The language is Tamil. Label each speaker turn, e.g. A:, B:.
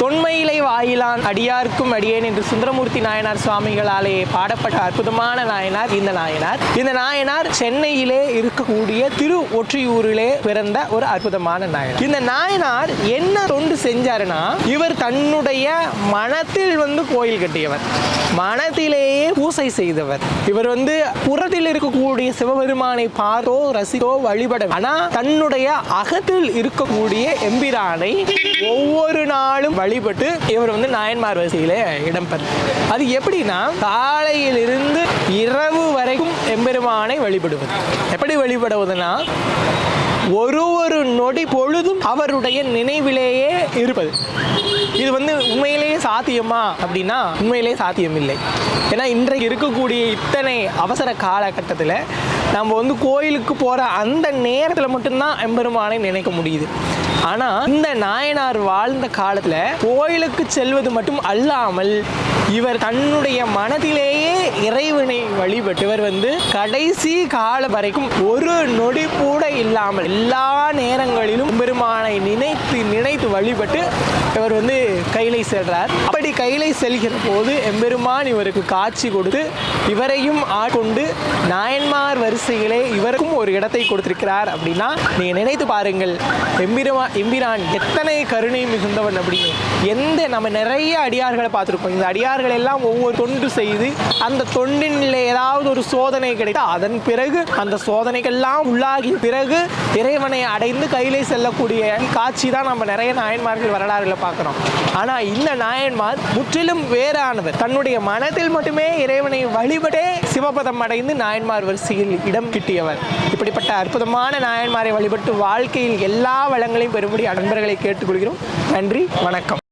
A: தொன்மையிலை வாயிலான் அடியார்க்கும் அடியேன் என்று சுந்தரமூர்த்தி நாயனார் சுவாமிகளாலே பாடப்பட்ட அற்புதமான நாயனார் இந்த நாயனார். இந்த நாயனார் சென்னையிலே இருக்கக்கூடிய திரு ஒற்றியூரிலே பிறந்த ஒரு அற்புதமான நாயனார். இந்த நாயனார் என்ன தொண்டு செஞ்சாருன்னா இவர் தன்னுடைய மனத்தில் வந்து கோயில் கட்டியவர். மனத்திலே பூசை செய்தவர். இவர் வந்து புறத்தில் இருக்கக்கூடிய சிவபெருமானை பார்த்தோ ரசித்தோ வழிபட ஆனா தன்னுடைய அகத்தில் இருக்கக்கூடிய எம்பிரானை ஒவ்வொரு நாளும் வழிபட்டு இவர் வந்து நாயன்மார் வரிசையில இடம்பெற அது எப்படின்னா காலையிலிருந்து இரவு வரைக்கும் எம்பெருமானை வழிபடுவது. எப்படி வழிபடுவதுன்னா ஒரு ஒரு நொடி பொழுதும் அவருடைய நினைவிலேயே இருப்பது. இது வந்து உண்மையிலேயே சாத்தியமா அப்படின்னா உண்மையிலேயே சாத்தியம் இல்லை ஏன்னா இன்றைக்கு இருக்கக்கூடிய இத்தனை அவசர காலகட்டத்தில் நம்ம வந்து கோயிலுக்கு போகிற அந்த நேரத்தில் மட்டும்தான் எம்பெருமானை நினைக்க முடியுது. ஆனால் இந்த நாயனார் வாழ்ந்த காலத்தில் கோயிலுக்கு செல்வது மட்டும் அல்லாமல் இவர் தன்னுடைய மனதிலேயே இறைவனை வழிபட்டு இவர் வந்து கடைசி கால வரைக்கும் ஒரு நொடி கூட இல்லாமல் எல்லா நேரங்களிலும் பெருமானை நினைத்து நினைத்து வழிபட்டு இவர் வந்து கைலை செல்றார். அப்படி கைலை செல்கிற போது எம்பெருமான் இவருக்கு காட்சி கொடுத்து இவரையும் ஆட்கொண்டு நாயன்மார் வரிசையிலே இவருக்கும் ஒரு இடத்தை கொடுத்திருக்கிறார் அப்படின்னா நீங்க நினைத்து பாருங்கள் எம்பிரமா எம்பிரான் எத்தனை கருணை மிகுந்தவன் அப்படின்னு. எந்த நம்ம நிறைய அடியார்களை பார்த்துருப்போம். இந்த அடியார்கள் எல்லாம் ஒவ்வொரு தொண்டு செய்து அந்த தொண்டினில் ஏதாவது ஒரு சோதனை கிடைத்தா அதன் பிறகு அந்த சோதனைகள்லாம் உள்ளாகி பிறகு இறைவனை அடைந்து கையிலே செல்லக்கூடிய காட்சி தான் நம்ம நிறைய நாயன்மார்கள் வரலாறுகளை பார்க்குறோம். ஆனால் இந்த நாயன்மார் முற்றிலும் வேறானவர். தன்னுடைய மனத்தில் மட்டுமே இறைவனை வழிபடே சிவபதம் அடைந்து நாயன்மார் வரிசையில் இடம் கிட்டியவர். இப்படிப்பட்ட அற்புதமான நாயன்மாரை வழிபட்டு வாழ்க்கையில் எல்லா வளங்களையும் பெறும்படி நண்பர்களை கேட்டுக்கொள்கிறோம். நன்றி வணக்கம்.